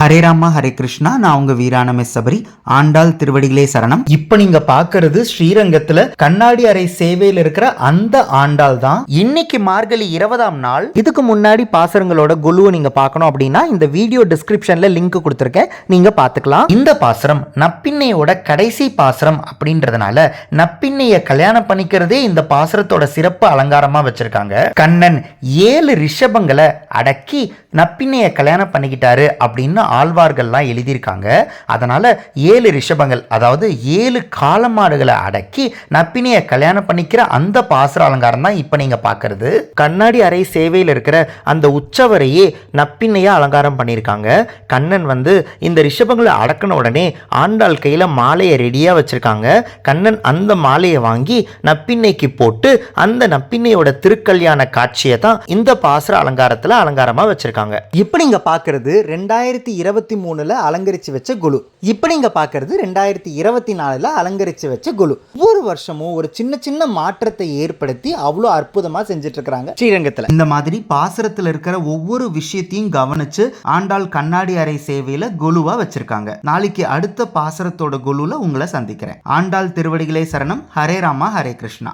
ஹரே ராமா ஹரே கிருஷ்ணா. நான் உங்க வீரான மெஸ்ஸபரி ஆண்டாள் திருவடிகளே சரணம். இப்ப நீங்க பாக்குறது ஸ்ரீரங்கத்துல கண்ணாடி அறை சேவையில் இருக்கிற அந்த ஆண்டாள் தான். இன்னைக்கு மார்கழி இருபதாம் நாள். இதுக்கு முன்னாடி பாசரங்களோட குழுவை நீங்க பார்க்கணும் அப்படின்னா இந்த வீடியோ டிஸ்கிரிப்ஷன்ல லிங்க் கொடுத்துருக்கேன். நீங்க பாத்துக்கலாம் இந்த பாசரம் நப்பின்னையோட கடைசி பாசரம் அப்படின்றதுனால நப்பிண்ணைய கல்யாணம் பண்ணிக்கிறதே இந்த பாசரத்தோட சிறப்பு அலங்காரமா வச்சிருக்காங்க. கண்ணன் ஏழு ரிஷபங்களை அடக்கி நப்பின்னைய கல்யாணம் பண்ணிக்கிட்டாரு அப்படின்னு ஆழ்வார்கள்லாம் எழுதியிருக்காங்க. அதனால் ஏழு ரிஷபங்கள் அதாவது ஏழு காலமாடுகளை அடக்கி நப்பினைய கல்யாணம் பண்ணிக்கிற அந்த பாசுர அலங்காரம் தான் இப்போ நீங்கள் பார்க்கறது. கண்ணாடி அறை சேவையில் இருக்கிற அந்த உச்சவரையே நப்பின்னையாக அலங்காரம் பண்ணியிருக்காங்க. கண்ணன் வந்து இந்த ரிஷபங்களை அடக்கின உடனே ஆண்டாள் கையில் மாலையை ரெடியாக வச்சுருக்காங்க. கண்ணன் அந்த மாலையை வாங்கி நப்பின்னைக்கு போட்டு அந்த நப்பின்னையோட திருக்கல்யாண காட்சியை தான் இந்த பாசுர அலங்காரத்தில் அலங்காரமா வச்சிருக்காங்க. இப்போ நீங்க பாக்குறது ரெண்டாயிரத்தி இருபத்தி மூணுல அலங்கரிச்சு வச்ச குழு. இப்போ நீங்க பாக்குறது ரெண்டாயிரத்தி இருபத்தி நாலுல அலங்கரிச்சு வச்ச குழு. ஒவ்வொரு வருஷமும் ஒரு சின்ன சின்ன மாற்றத்தை ஏற்படுத்தி அவ்வளோ அற்புதமா செஞ்சுட்டு இருக்கிறாங்க ஸ்ரீரங்கத்துல. இந்த மாதிரி பாசுரத்துல இருக்கிற ஒவ்வொரு விஷயத்தையும் கவனிச்சு ஆண்டாள் கண்ணாடி அறை சேவையில குழுவா வச்சிருக்காங்க. நாளைக்கு அடுத்த பாசுரத்தோட குழுல உங்களை சந்திக்கிறேன். ஆண்டாள் திருவடிகளே சரணம். ஹரே ராமா ஹரே கிருஷ்ணா.